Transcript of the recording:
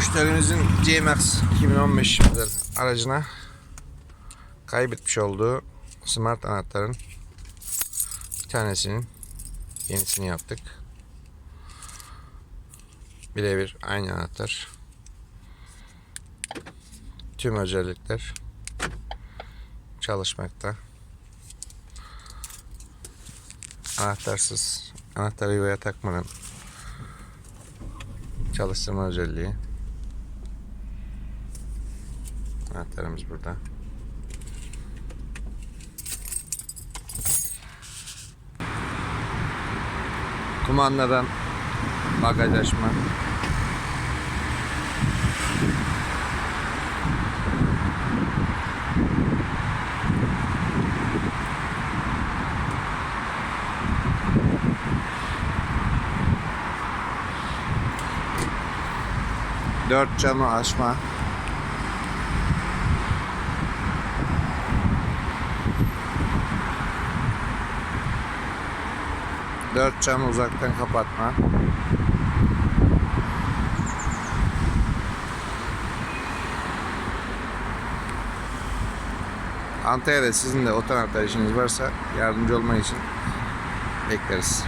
Müşterimizin C-Max 2015 model aracına kaybetmiş olduğu smart anahtarın bir tanesinin yenisini yaptık. Birebir aynı anahtar. Tüm özellikler çalışmakta. Anahtarsız, anahtarı yuvaya takmadan çalıştırma özelliği. Anahtarımız burada. Kumandadan bagaj açma. Dört camı açma. Dört camı uzaktan kapatma. Antalya'da sizin de otoanahtar işiniz varsa yardımcı olmak için bekleriz.